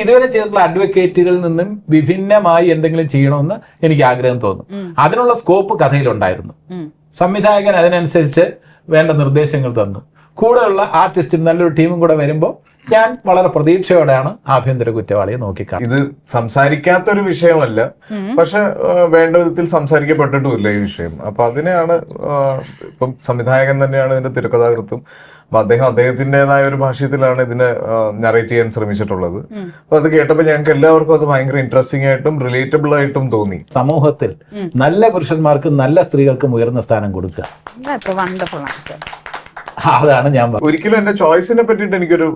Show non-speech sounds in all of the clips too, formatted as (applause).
ഇതുവരെ ചെയ്തിട്ടുള്ള അഡ്വക്കേറ്റുകളിൽ നിന്നും വിഭിന്നമായി എന്തെങ്കിലും ചെയ്യണമെന്ന് എനിക്ക് ആഗ്രഹം തോന്നും. അതിനുള്ള സ്കോപ്പ് കഥയിലുണ്ടായിരുന്നു. സംവിധായകൻ അതിനനുസരിച്ച് വേണ്ട നിർദ്ദേശങ്ങൾ തന്നു. കൂടെയുള്ള ആർട്ടിസ്റ്റും നല്ലൊരു ടീമും കൂടെ വരുമ്പോൾ ഞാൻ വളരെ പ്രതീക്ഷയോടെയാണ് ആഭ്യന്തര കുറ്റവാളിയെ നോക്കിക്കാണുന്നത്. ഇത് സംസാരിക്കാത്തൊരു വിഷയമല്ല. പക്ഷെ വേണ്ട വിധത്തിൽ സംസാരിക്കപ്പെട്ടിട്ടുമില്ല ഈ വിഷയം. അപ്പൊ അതിനെയാണ് ഇപ്പം സംവിധായകൻ തന്നെയാണ് ഇതിന്റെ തിരക്കഥാകൃത്തും. അപ്പൊ അദ്ദേഹം അദ്ദേഹത്തിന്റെതായ ഒരു ഭാഷ്യത്തിലാണ് ഇതിനെ നറേറ്റ് ചെയ്യാൻ ശ്രമിച്ചിട്ടുള്ളത്. അപ്പൊ അത് കേട്ടപ്പോൾ ഞങ്ങൾക്ക് എല്ലാവർക്കും അത് ഭയങ്കര ഇൻട്രസ്റ്റിംഗ് ആയിട്ടും റിലേറ്റബിൾ ആയിട്ടും തോന്നി. സമൂഹത്തിൽ നല്ല പുരുഷന്മാർക്കും നല്ല സ്ത്രീകൾക്കും ഉയർന്ന സ്ഥാനം കൊടുക്കുക. അതാണ് ഞാൻ പറഞ്ഞത്. ഒരിക്കലും എന്റെ ചോയ്സിനെ പറ്റിയിട്ട് എനിക്കൊരു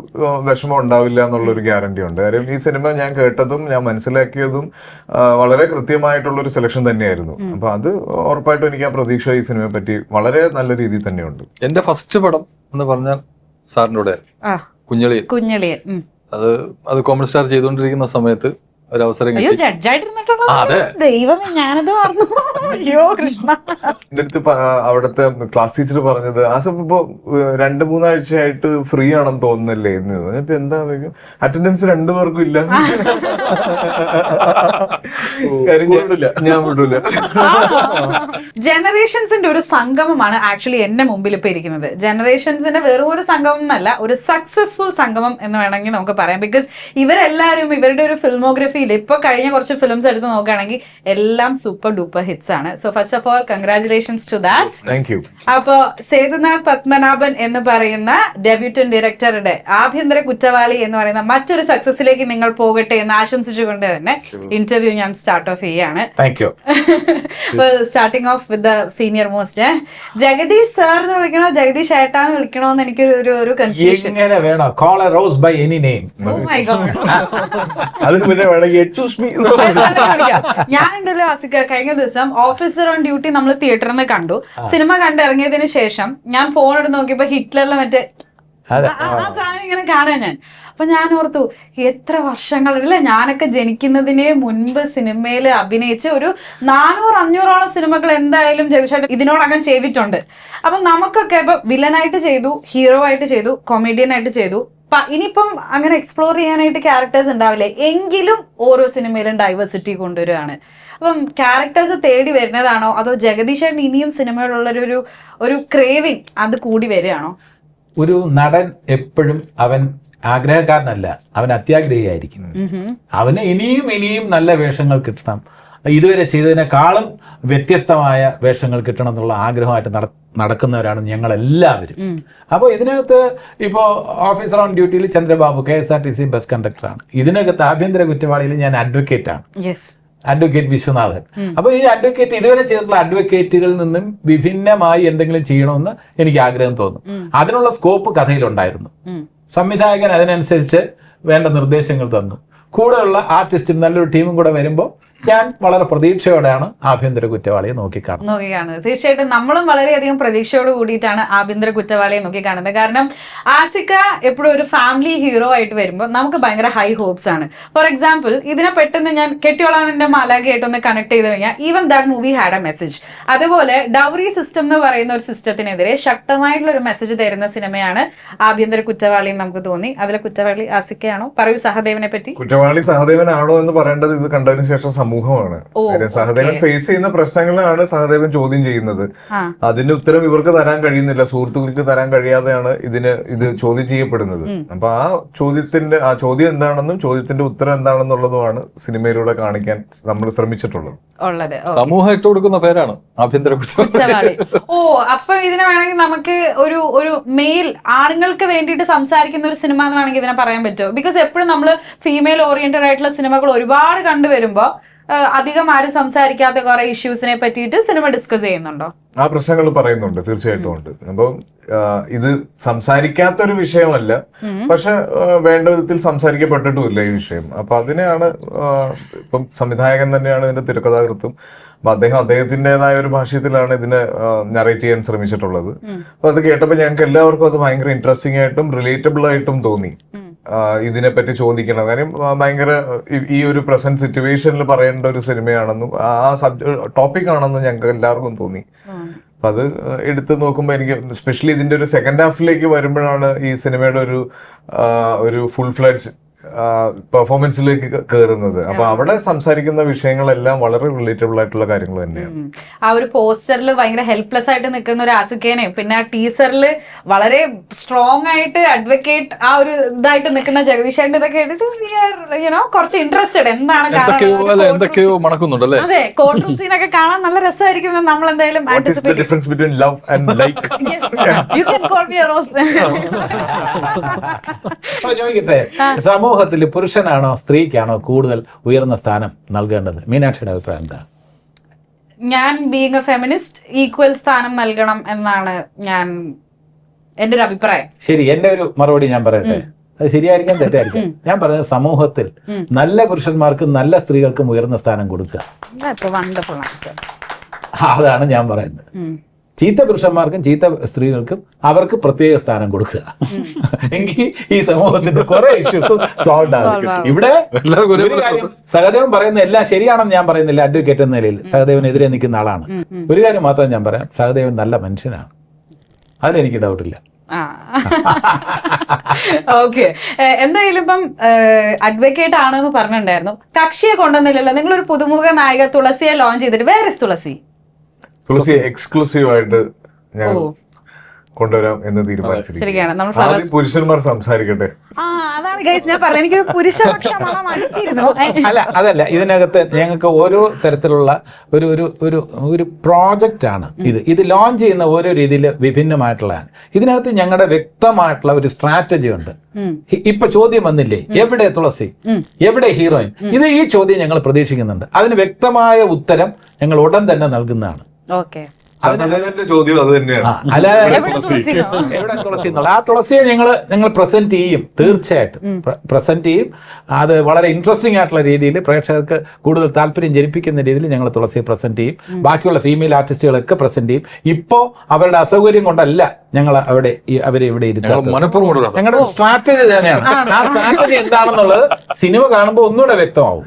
വിഷമം ഉണ്ടാവില്ല എന്നുള്ളൊരു ഗ്യാരണ്ടി ഉണ്ട്. കാര്യം ഈ സിനിമ ഞാൻ കേട്ടതും ഞാൻ മനസ്സിലാക്കിയതും വളരെ കൃത്യമായിട്ടുള്ള ഒരു സെലക്ഷൻ തന്നെയായിരുന്നു അപ്പൊ അത് ഉറപ്പായിട്ടും എനിക്ക് ആ പ്രതീക്ഷ ഈ സിനിമയെ പറ്റി വളരെ നല്ല രീതിയിൽ തന്നെയുണ്ട്. എന്റെ ഫസ്റ്റ് പടം എന്ന് പറഞ്ഞാൽ സാറിന്റെ കൂടെ ആ. കുഞ്ഞളി കുഞ്ഞളിയൻ. അത് അത് കോമൺ സ്റ്റാർ ചെയ്തുകൊണ്ടിരിക്കുന്ന സമയത്ത് ഒരു അവസരം അയ്യോ ജഡ്ജായിട്ടിരുന്നിട്ടുള്ളത് ദൈവമേ ഞാനത് പറഞ്ഞു അയ്യോ കൃഷ്ണ. എന്റെ അടുത്ത് അവിടുത്തെ ക്ലാസ് ടീച്ചർ പറഞ്ഞത് ആ സമയം ഇപ്പൊ രണ്ട് മൂന്നാഴ്ചയായിട്ട് ഫ്രീ ആണെന്ന് തോന്നുന്നില്ലേ? എന്ന് ഇപ്പൊ എന്താ അറ്റൻഡൻസ് രണ്ടു പേർക്കും ഇല്ല. ഞാൻ- വിടൂല ജനറേഷൻസിന്റെ ഒരു സംഗമമാണ് ആക്ച്വലി എന്റെ മുമ്പിൽ ഇപ്പൊ ഇരിക്കുന്നത്. ജനറേഷൻസിന്റെ വെറും ഒരു സംഗമം എന്നല്ല ഒരു സക്സസ്ഫുൾ സംഗമം എന്ന് വേണമെങ്കിൽ നമുക്ക് പറയാം. ബിക്കോസ് ഇവരെല്ലാവരും ഇവരുടെ ഒരു ഫിൽമോഗ്രഫിയിൽ ഇപ്പൊ കഴിഞ്ഞ കുറച്ച് ഫിലിംസ് എടുത്ത് നോക്കുകയാണെങ്കിൽ എല്ലാം സൂപ്പർ ഡൂപ്പർ ഹിറ്റ്സ് ആണ്. So first of all congratulations to that അപ്പോ സേതുനാഥ് പത്മനാഭൻ എന്ന് പറയുന്ന ഡെബ്യൂട്ടൻ ഡയറക്ടറുടെ ആഭ്യന്തര കുറ്റവാളി എന്ന് പറയുന്ന മറ്റൊരു സക്സസിലേക്ക് നിങ്ങൾ പോകട്ടെ എന്ന് ആശംസിച്ചുകൊണ്ട് തന്നെ ഇന്റർവ്യൂ ഞാൻ സ്റ്റാർട്ട് ഓഫ് ചെയ്യാണ്. Starting off with the senior most Jagadish sir എന്ന് വിളിക്കണോ? ജഗദീഷ് ഏട്ടാ എന്ന് വിളിക്കണോ എന്ന് എനിക്ക് ഒരു ഒരു കൺഫ്യൂഷൻ എങ്ങനെ വേണോ? Call a rose by any name oh my god അത് പിന്നെ (laughs) (laughs) ഞാൻ ഉണ്ടല്ലോ ആസിക്ക കഴിഞ്ഞ ദിവസം ഓഫീസർ ഓൺ ഡ്യൂട്ടി നമ്മൾ തിയേറ്ററിൽ നിന്ന് കണ്ടു. സിനിമ കണ്ടിറങ്ങിയതിനു ശേഷം ഞാൻ ഫോൺ എടുത്ത് നോക്കിയപ്പോ ഹിറ്റ്ലറിലെ മറ്റേ. ആ- സാധനം ഇങ്ങനെ കാണാൻ ഞാൻ. അപ്പൊ ഞാൻ ഓർത്തു എത്ര വർഷങ്ങളില്ല ഞാനൊക്കെ ജനിക്കുന്നതിന് മുൻപ് സിനിമയിൽ അഭിനയിച്ച ഒരു നാനൂറ് അഞ്ഞൂറോളം സിനിമകൾ എന്തായാലും ജഗദീഷായിട്ട് ഇതിനോടകം ചെയ്തിട്ടുണ്ട്. അപ്പൊ നമുക്കൊക്കെ ഇപ്പൊ വില്ലനായിട്ട് ചെയ്തു ഹീറോ ആയിട്ട് ചെയ്തു കൊമേഡിയൻ ആയിട്ട് ചെയ്തു. ഇനിയിപ്പം അങ്ങനെ എക്സ്പ്ലോർ ചെയ്യാനായിട്ട് ക്യാരക്ടേഴ്സ് ഉണ്ടാവില്ലേ? എങ്കിലും ഓരോ സിനിമയിലും ഡൈവേഴ്സിറ്റി കൊണ്ടുവരികയാണ് അപ്പം ക്യാരക്ടേഴ്സ് തേടി വരുന്നതാണോ? അതോ ജഗദീശൻ ഇനിയും സിനിമയോടുള്ളൊരു ഒരു ഒരു ക്രേവിങ് അത് കൂടി വരികയാണോ? ഒരു നടൻ എപ്പോഴും അവൻ ആഗ്രഹക്കാരനല്ല. അവൻ അത്യാഗ്രഹിയായിരിക്കും അവന് ഇനിയും ഇനിയും നല്ല വേഷങ്ങൾ കിട്ടണം. ഇതുവരെ ചെയ്തതിനേക്കാളും വ്യത്യസ്തമായ വേഷങ്ങൾ കിട്ടണം എന്നുള്ള ആഗ്രഹമായിട്ട് നട നടക്കുന്നവരാണ് ഞങ്ങളെല്ലാവരും. അപ്പോൾ ഇതിനകത്ത് ഇപ്പോൾ ഓഫീസർ ഓൺ ഡ്യൂട്ടിയിൽ Chandrababu K S R T C bus കണ്ടക്ടറാണ് ഇതിനകത്ത് ആഭ്യന്തര കുറ്റവാളിയിൽ ഞാൻ അഡ്വക്കേറ്റ് ആണ്. Yes advocate Viswanathan. അപ്പോൾ ഈ അഡ്വക്കേറ്റ് ഇതുവരെ ചെയ്തിട്ടുള്ള അഡ്വക്കേറ്റുകളിൽ നിന്നും വിഭിന്നമായി എന്തെങ്കിലും ചെയ്യണമെന്ന് എനിക്ക് ആഗ്രഹം തോന്നും. അതിനുള്ള സ്കോപ്പ് കഥയിലുണ്ടായിരുന്നു. സംവിധായകൻ അതിനനുസരിച്ച് വേണ്ട നിർദ്ദേശങ്ങൾ തന്നു. കൂടെയുള്ള ആർട്ടിസ്റ്റും നല്ലൊരു ടീമും കൂടെ വരുമ്പോൾ ഞാൻ വളരെ പ്രതീക്ഷയോടെയാണ് ആഭ്യന്തര കുറ്റവാളിയെ നോക്കിക്കാണുന്നത്. നോക്കിക്കാണുന്നത്. തീർച്ചയായിട്ടും നമ്മളും വളരെയധികം പ്രതീക്ഷയോട് കൂടിയിട്ടാണ് ആഭ്യന്തര കുറ്റവാളിയെ നോക്കിക്കാണുന്നത്. കാരണം ആസിക്ക എപ്പോഴും ഒരു ഫാമിലി ഹീറോ ആയിട്ട് വരുമ്പോൾ നമുക്ക് ഭയങ്കര ഹൈ ഹോപ്സ് ആണ്. ഫോർ എക്സാമ്പിൾ ഇതിനെ പെട്ടെന്ന് ഞാൻ കെട്ടിയോളാണെന്റെ മാലാഖയായിട്ടൊന്ന് കണക്ട് ചെയ്ത് കഴിഞ്ഞാൽ even that movie had a message അതുപോലെ ഡൗറി സിസ്റ്റം എന്ന് പറയുന്ന ഒരു സിസ്റ്റത്തിനെതിരെ ശക്തമായിട്ടുള്ള ഒരു മെസ്സേജ് തരുന്ന സിനിമയാണ് ആഭ്യന്തര കുറ്റവാളി എന്ന് നമുക്ക് തോന്നി. അതിലെ കുറ്റവാളി ആസിക്കയാണോ? പറയൂ സഹദേവനെ പറ്റി കുറ്റവാളി സഹദേവനാണോ എന്ന് പറയേണ്ടത് ഇത് കണ്ടതിന് ശേഷം സമൂഹമാണ്. സഹദേവൻ ഫേസ് ചെയ്യുന്ന പ്രശ്നങ്ങളാണ് സഹദേവൻ ചോദ്യം ചെയ്യുന്നത്. അതിന്റെ ഉത്തരം ഇവർക്ക് തരാൻ കഴിയുന്നില്ല. സുഹൃത്തുക്കൾക്ക് തരാൻ കഴിയാതെയാണ് ഇതിന് ഇത് ചോദ്യം ചെയ്യപ്പെടുന്നത്. അപ്പൊ ആ ചോദ്യത്തിന്റെ ആ ചോദ്യം എന്താണെന്നും ചോദ്യത്തിന്റെ ഉത്തരം എന്താണെന്നുള്ളതുമാണ് സിനിമയിലൂടെ കാണിക്കാൻ നമ്മൾ ശ്രമിച്ചിട്ടുള്ളത്. സമൂഹം ഇട്ടുകൊടുക്കുന്ന പേരാണ്. ആഭ്യന്തര കുറ്റവാളി. ഓ അപ്പൊ ഇതിനെ വേണമെങ്കിൽ നമുക്ക് ഒരു ഒരു മെയിൽ ആണുങ്ങൾക്ക് വേണ്ടിയിട്ട് സംസാരിക്കുന്ന ഒരു സിനിമ എന്ന് വേണമെങ്കിൽ ഇതിനെ പറയാൻ പറ്റുമോ? ബിക്കോസ് എപ്പോഴും നമ്മൾ ഫീമെയിൽ ഓറിയന്റഡ് ആയിട്ടുള്ള സിനിമകൾ ഒരുപാട് കണ്ടുവരുമ്പോ അധികം ആരും സംസാരിക്കാത്ത കുറെ ഇഷ്യൂസിനെ പറ്റിയിട്ട് സിനിമ ഡിസ്കസ് ചെയ്യുന്നുണ്ടോ? ആ പ്രശ്നങ്ങൾ പറയുന്നുണ്ട്. തീർച്ചയായിട്ടും ഉണ്ട്. അപ്പം ഇത് ഇത് സംസാരിക്കാത്തൊരു വിഷയമല്ല. പക്ഷെ വേണ്ട വിധത്തിൽ സംസാരിക്കപ്പെട്ടിട്ടുമില്ല ഈ വിഷയം. അപ്പൊ അതിനെയാണ് ഇപ്പം സംവിധായകൻ തന്നെയാണ് ഇതിന്റെ തിരക്കഥാകൃത്തും. അപ്പൊ അദ്ദേഹം അദ്ദേഹത്തിന്റെതായ ഒരു ഭാഷ്യത്തിലാണ് ഇതിനെ നറേറ്റ് ചെയ്യാൻ ശ്രമിച്ചിട്ടുള്ളത്. അപ്പൊ അത് കേട്ടപ്പോൾ ഞങ്ങൾക്ക് എല്ലാവർക്കും അത് ഭയങ്കര ഇൻട്രസ്റ്റിംഗ് ആയിട്ടും റിലേറ്റബിൾ ആയിട്ടും തോന്നി. ഇതിനെ ഇതിനെപ്പറ്റി ചോദിക്കണം. കാര്യം ഭയങ്കര ഈ- ഈ ഒരു പ്രസന്റ് സിറ്റുവേഷനിൽ പറയേണ്ട ഒരു സിനിമയാണെന്നും ആ സബ്ജക്ട് ടോപ്പിക് ആണെന്നും ഞങ്ങൾക്ക് എല്ലാവർക്കും തോന്നി. അപ്പൊ അത് എടുത്ത് നോക്കുമ്പോൾ എനിക്ക് സ്പെഷ്യലി ഇതിന്റെ ഒരു സെക്കൻഡ് ഹാഫിലേക്ക് വരുമ്പോഴാണ് ഈ സിനിമയുടെ ഒരു ഒരു ഫുൾ ഫ്ലഡ്ജ് പെർഫോമൻസിലേക്ക് കയറുന്നത് അപ്പൊ അവിടെ സംസാരിക്കുന്ന വിഷയങ്ങളെല്ലാം വളരെ റിലേറ്റബിൾ ആയിട്ടുള്ള കാര്യങ്ങൾ തന്നെയാണ്. ആ ഒരു പോസ്റ്ററിൽ ഭയങ്കര ഹെൽപ്ലെസ് ആയിട്ട് നിൽക്കുന്ന ഒരു ആസിക്കേനെ പിന്നെ ആ ടീസറിൽ വളരെ സ്ട്രോങ് ആയിട്ട് അഡ്വക്കേറ്റ് ആ ഒരു ഇതായിട്ട് നിൽക്കുന്ന ജഗദീഷ് ഇതൊക്കെ കേട്ടിട്ട് യുനോ കുറച്ച് ഇൻട്രസ്റ്റഡ് എന്താണ് എന്തൊക്കെയോ കാണാൻ അല്ല എന്തൊക്കെയോ മണക്കുന്നുണ്ട് അല്ലേ? അതെ കോർട്ടൂൺ സീനൊക്കെ കാണാൻ നല്ല രസമായിരിക്കും നമ്മൾ എന്തായാലും സമൂഹ is the difference between love and like you can call me rose അപ്പൊ ചോദിക്കട്ടെ സമൂഹത്തിൽ പുരുഷനാണോ സ്ത്രീക്കാണോ കൂടുതൽ ഉയർന്ന സ്ഥാനം നൽകേണ്ടത്? മീനാക്ഷിയുടെ അഭിപ്രായം എന്താ ഞാൻ ബീങ് എ ഫെമിനിസ്റ്റ് ഈക്വൽ സ്ഥാനം നൽകണം എന്നാണ് ഞാൻ എന്റെ ഒരു അഭിപ്രായം. ശരി എന്റെ ഒരു മറുപടി ഞാൻ പറയട്ടെ? അത് ശരിയായിരിക്കാം തെറ്റായിരിക്കാം? ഞാൻ പറയുന്നത് സമൂഹത്തിൽ നല്ല പുരുഷന്മാർക്കും നല്ല സ്ത്രീകൾക്കും ഉയർന്ന സ്ഥാനം കൊടുക്കുക. അതാണ് ഞാൻ പറയുന്നത്. ചീത്ത പുരുഷന്മാർക്കും ചീത്ത സ്ത്രീകൾക്കും അവർക്ക് പ്രത്യേക സ്ഥാനം കൊടുക്കുക. എങ്കിൽ ഈ സമൂഹത്തിന്റെ കുറെ ഇഷ്യൂസ് സോൾവ് ആകും ഇവിടെ എല്ലാവർക്കും ഒരു കാര്യം സഹദേവൻ പറയുന്ന എല്ലാം ശരിയാണെന്ന് ഞാൻ പറയുന്നില്ല അഡ്വക്കേറ്റ് എന്ന നിലയിൽ സഹദേവനെതിരെ നിൽക്കുന്ന ആളാണ്. ഒരു കാര്യം മാത്രം ഞാൻ പറയാം. സഹദേവൻ നല്ല മനുഷ്യനാണ്. അതിലെനിക്ക് ഡൗട്ടില്ല ആ. ഓക്കെ എന്തായാലും ഇപ്പം അഡ്വക്കേറ്റ് ആണെന്ന് പറഞ്ഞിട്ടുണ്ടായിരുന്നു. കക്ഷിയെ കൊണ്ടുവന്നില്ലല്ലോ. നിങ്ങളൊരു പുതുമുഖ നായിക തുളസിയെ ലോഞ്ച് ചെയ്തിട്ട് വേറെ തുളസി? തുളസി എക്സ്ക്ലൂസീവ് ആയിട്ട് ഞാൻ കൊണ്ടുവരാം എന്ന് തീരുമാനിച്ചിരിക്കുന്നു. തീരുമാനിച്ചിരിക്കുകയാണ് പുരുഷന്മാർ സംസാരിക്കട്ടെ. ആ അതാണ് ഗൈസ് ഞാൻ പറഞ്ഞത്. എനിക്ക് അടിച്ചിരുന്നു അല്ല അതല്ല. ഇതിനകത്ത് ഞങ്ങൾക്ക് ഓരോ തരത്തിലുള്ള ഒരു ഒരു ഒരു ഒരു പ്രോജക്റ്റ് ആണ് ഇത്. ഇത് ലോഞ്ച് ചെയ്യുന്ന ഓരോ രീതിയിൽ വിഭിന്നമായിട്ടുള്ളതാണ്. ഇതിനകത്ത് ഞങ്ങളുടെ വ്യക്തമായിട്ടുള്ള ഒരു സ്ട്രാറ്റജി ഉണ്ട്. ഇപ്പൊ ചോദ്യം വന്നില്ലേ? എവിടെ തുളസി? എവിടെ ഹീറോയിൻ ഇത് ഈ ചോദ്യം ഞങ്ങൾ പ്രതീക്ഷിക്കുന്നുണ്ട്. അതിന് വ്യക്തമായ ഉത്തരം ഞങ്ങൾ ഉടൻ തന്നെ നൽകുന്നതാണ്. ഓക്കെ. ചോദ്യം അത് തന്നെയാണ്. അല്ല എവിടെ തുളസിയോ? എവിടെ തുളസി എന്നുള്ള? ആ തുളസിയെ ഞങ്ങൾ ഞങ്ങൾ പ്രസന്റ് ചെയ്യും തീർച്ചയായിട്ടും. പ്രസന്റ് ചെയ്യും. അത് വളരെ ഇൻട്രസ്റ്റിംഗ് ആയിട്ടുള്ള രീതിയിൽ പ്രേക്ഷകർക്ക് കൂടുതൽ താല്പര്യം ജനിപ്പിക്കുന്ന രീതിയിൽ ഞങ്ങൾ തുളസിയെ പ്രസന്റ് ചെയ്യും. ബാക്കിയുള്ള ഫീമെയിൽ ആർട്ടിസ്റ്റുകളൊക്കെ പ്രസന്റ് ചെയ്യും. ഇപ്പോ അവരുടെ അസൗകര്യം കൊണ്ടല്ല ഞങ്ങൾ അവിടെ അവരെ ഇവിടെ കൊണ്ടുവരാം ഞങ്ങളുടെ സ്ട്രാറ്റജി തന്നെയാണ്. ആ സ്ട്രാറ്റജി എന്താണെന്നുള്ളത് സിനിമ കാണുമ്പോൾ ഒന്നുകൂടെ വ്യക്തമാവും.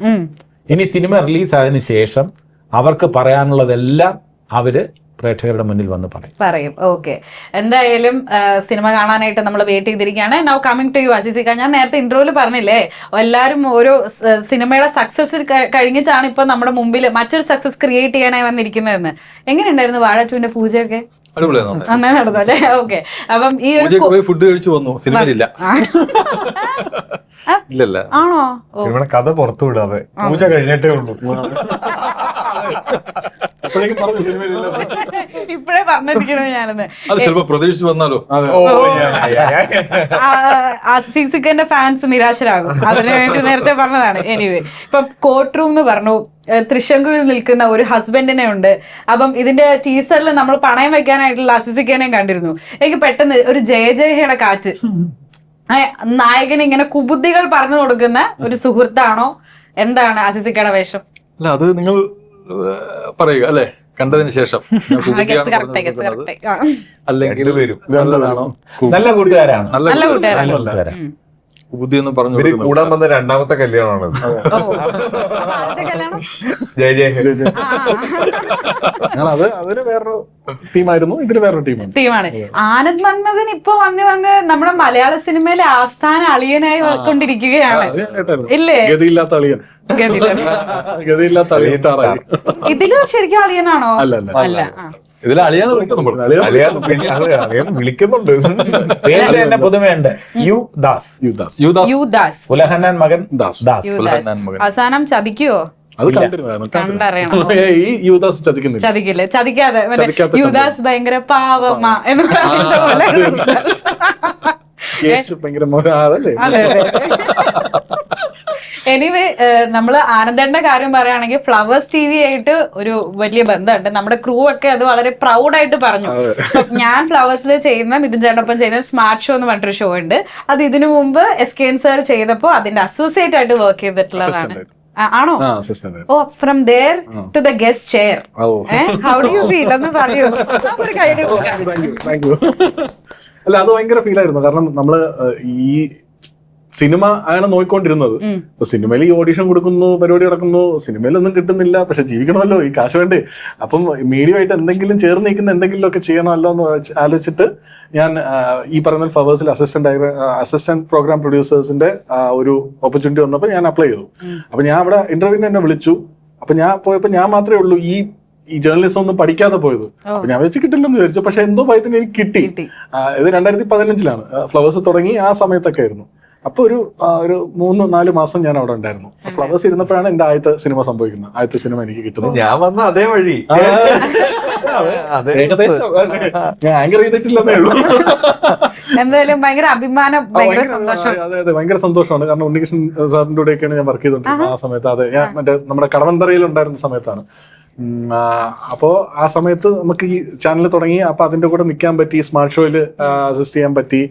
ഇനി സിനിമ റിലീസ് ആയതിനു ശേഷം അവർക്ക് പറയാനുള്ളതെല്ലാം അവർ പ്രേക്ഷകരുടെ മുന്നിൽ വന്ന് പറയും. പറയും. ഓക്കെ. എന്തായാലും സിനിമ കാണാനായിട്ട് നമ്മൾ വെയിറ്റ് ചെയ്തിരിക്കുകയാണ്. നൗ കമ്മിങ് ടു യു അസിസിക്ക. ഞാൻ നേരത്തെ ഇന്റർവ്യൂവിൽ പറഞ്ഞില്ലേ? എല്ലാവരും ഓരോ സിനിമയുടെ സക്സസ് കഴിഞ്ഞിട്ടാണ് ഇപ്പൊ നമ്മുടെ മുമ്പിൽ മറ്റൊരു സക്സസ് ക്രിയേറ്റ് ചെയ്യാനായി വന്നിരിക്കുന്നതെന്ന്. എങ്ങനെയുണ്ടായിരുന്നു വാഴ ടുവിന്റെ പൂജയൊക്കെ? നന്നായി നടന്നു അല്ലേ ഓക്കെ അപ്പം ഈ ഒരു ഫുഡ് കഴിച്ചു വന്നു. സിനിമയിലില്ല. ഇല്ലല്ല. ആണോ? സിനിമയുടെ കഥ പുറത്തു വിടാതെ. പൂജ കഴിഞ്ഞിട്ടേ ഉള്ളൂ. അപ്പോഴേക്കും പറഞ്ഞു സിനിമയിലില്ല. ഇപ്പഴേ പറഞ്ഞിരിക്കണത് ഞാനെന്ന്. അത് ചിലപ്പോ പ്രതീക്ഷിച്ച് വന്നാലോ. അസീസിക്കന്റെ ഫാൻസ് നിരാശരാകും. അതിനു വേണ്ടി നേരത്തെ പറഞ്ഞതാണ്. എനിവേ ഇപ്പൊ കോർട്ട് റൂം എന്ന് പറഞ്ഞു തൃശങ്കുവിൽ നിൽക്കുന്ന ഒരു ഹസ്ബൻഡിനെ ഉണ്ട് അപ്പം ഇതിന്റെ ടീസറിൽ നമ്മൾ പണയം വെക്കാനായിട്ടുള്ള അസിസിക്കനെയും കണ്ടിരുന്നു. എനിക്ക് പെട്ടെന്ന് ഒരു ജയ ജയഹയുടെ കാറ്റ്. നായകൻ നായകന് ഇങ്ങനെ കുബുദ്ധികൾ പറഞ്ഞു കൊടുക്കുന്ന ഒരു സുഹൃത്താണോ? എന്താണ് അസിസിക്കയുടെ വേഷം? അല്ല അത് നിങ്ങൾ പറയുക അല്ലേ? കണ്ടതിന് ശേഷം. (laughs) അല്ലെങ്കിൽ നല്ല കൂട്ടുകാരാണ്. നല്ല നല്ല കൂട്ടുകാരൻ നല്ല കൂട്ടുകാരാണ്. ബുദ്ധി എന്ന് പറഞ്ഞു ഇവർ. കൂടാൻ വന്ന രണ്ടാമത്തെ കല്യാണമാണ് ജയ ജയ. ഞങ്ങൾ അത് അതിന് വേറൊരു ടീമായിരുന്നു. ഇതിന് വേറൊരു ടീമാണ്. ടീമാണ്. ആനന്ദ് മന്മഥൻ ഇപ്പൊ വന്ന് വന്ന് നമ്മുടെ മലയാള സിനിമയിലെ ആസ്ഥാന അളിയനായി കൊണ്ടിരിക്കുകയാണ്. ഇല്ലേ? ഗതിയില്ലാത്ത അളിയൻ. ഗതിയില്ല. ഗതിയില്ലാത്ത അളിയൻ ഇതിലും ശരിക്കും അളിയനാണോ? അല്ല അല്ല. അല്ല ആ. ഇതിൽ അളിയാന്ന് വിളിക്കുന്നു അളിയാന്ന് വിളിക്കുന്നുണ്ട്. പേര് തന്നെ പുതുമയുണ്ട് U Das U Das Judas. Ulahannan മകൻ ദാസ്. ദാസ് ഉലഹന്നാൻ മകൻ. അവസാനം ചതിക്കുവോ? അത് കണ്ടിരുന്നു കണ്ടറിയണം. (laughs) ഈ യുദാസ് ചതിക്കുന്നില്ല. ചതിക്കില്ലേ? ചതിക്കാതെ. യുദാസ് ഭയങ്കര പാവമ്മ എന്ന് പറയുന്ന പോലെ ഭയങ്കര അതല്ലേ? (laughs) എനിവേ നമ്മൾ ആനന്ദന്റെ കാര്യം പറയുകയാണെങ്കിൽ ഫ്ലവേഴ്സ് ടി വി ആയിട്ട് ഒരു വലിയ ബന്ധമുണ്ട്. നമ്മുടെ ക്രൂ ഒക്കെ അത് വളരെ പ്രൗഡായിട്ട് പറഞ്ഞു. ഞാൻ ഫ്ലവേഴ്സിൽ ചെയ്യുന്ന മിഥുൻ ചേട്ടനൊപ്പം ചെയ്യുന്ന സ്മാർട്ട് ഷോ എന്ന് പറഞ്ഞിട്ടൊരു ഷോ ഉണ്ട്. അത് ഇതിനു മുമ്പ് എസ് കെ എൻ സാർ ചെയ്തപ്പോൾ അതിന്റെ അസോസിയേറ്റ് ആയിട്ട് വർക്ക് ചെയ്തിട്ടുള്ളതാണ്. ആണോ? ഓ from there to the guest chair how do you feel എന്ന് പറയൂ. അല്ല അത് ഭയങ്കര ഫീൽ ആയിരുന്നു. കാരണം നമ്മൾ ഈ സിനിമ ആണ് നോക്കിക്കൊണ്ടിരുന്നത് അപ്പൊ സിനിമയിൽ ഈ ഓഡിഷൻ കൊടുക്കുന്നു പരിപാടി നടക്കുന്നു സിനിമയിലൊന്നും കിട്ടുന്നില്ല. പക്ഷെ ജീവിക്കണമല്ലോ ഈ കാശ് വേണ്ടേ. അപ്പം മീഡിയ ആയിട്ട് എന്തെങ്കിലും ചേർന്ന് നിൽക്കുന്ന എന്തെങ്കിലും ഒക്കെ ചെയ്യണമല്ലോ എന്ന് ആലോചിച്ചിട്ട് ഞാൻ ഈ പറയുന്ന ഫ്ലവേഴ്സിൽ അസിസ്റ്റന്റ് അസിസ്റ്റന്റ് പ്രോഗ്രാം പ്രൊഡ്യൂസേഴ്സിന്റെ ഒരു ഓപ്പർച്യൂണിറ്റി വന്നപ്പോൾ ഞാൻ അപ്ലൈ ചെയ്തു. അപ്പൊ ഞാൻ അവിടെ ഇന്റർവ്യൂവിന് എന്നെ വിളിച്ചു. അപ്പൊ ഞാൻ പോയപ്പോൾ ഞാൻ മാത്രമേ ഉള്ളൂ ഈ ഈ ജേർണലിസം ഒന്നും പഠിക്കാതെ പോയത്. അപ്പൊ ഞാൻ വെച്ച് കിട്ടില്ലെന്ന് വിചാരിച്ചു. പക്ഷെ എന്തോ ഭയത്തിന് എനിക്ക് കിട്ടി. ഇത് രണ്ടായിരത്തി പതിനഞ്ചിലാണ്. ഫ്ലവേഴ്സ് തുടങ്ങി ആ സമയത്തൊക്കെ ആയിരുന്നു. അപ്പൊ ഒരു ഒരു മൂന്ന് നാല് മാസം ഞാൻ അവിടെ ഉണ്ടായിരുന്നു. ഫ്ലവേഴ്സ് ഇരുന്നപ്പോഴാണ് എന്റെ ആദ്യത്തെ സിനിമ സംഭവിക്കുന്നത്. ആദ്യത്തെ സിനിമ എനിക്ക് കിട്ടുന്നത്. ഞാൻ വന്ന അതേ വഴി. ഞാൻ ആങ്കർ ചെയ്തിട്ടില്ലെന്നേ ഉള്ളൂ. എന്തായാലും ഭയങ്കര അഭിമാനം ഭയങ്കര സന്തോഷം. അതെ അതെ ഭയങ്കര സന്തോഷമാണ്. കാരണം ഉണ്ണികൃഷ്ണൻ സാറിന്റെ കൂടെയൊക്കെയാണ് ഞാൻ വർക്ക് ചെയ്തോണ്ടിരുന്നത് ആ സമയത്ത്. അതെ ഞാൻ മറ്റേ നമ്മുടെ കടവന്തറയിൽ ഉണ്ടായിരുന്ന സമയത്താണ്. അപ്പോൾ ആ, അപ്പോ ആ സമയത്ത് നമുക്ക് ഈ ചാനൽ തുടങ്ങി. അപ്പൊ അതിന്റെ കൂടെ നിൽക്കാൻ പറ്റി സ്മാർട്ട് ഷോയിൽ അസിസ്റ്റ് ചെയ്യാൻ പറ്റി.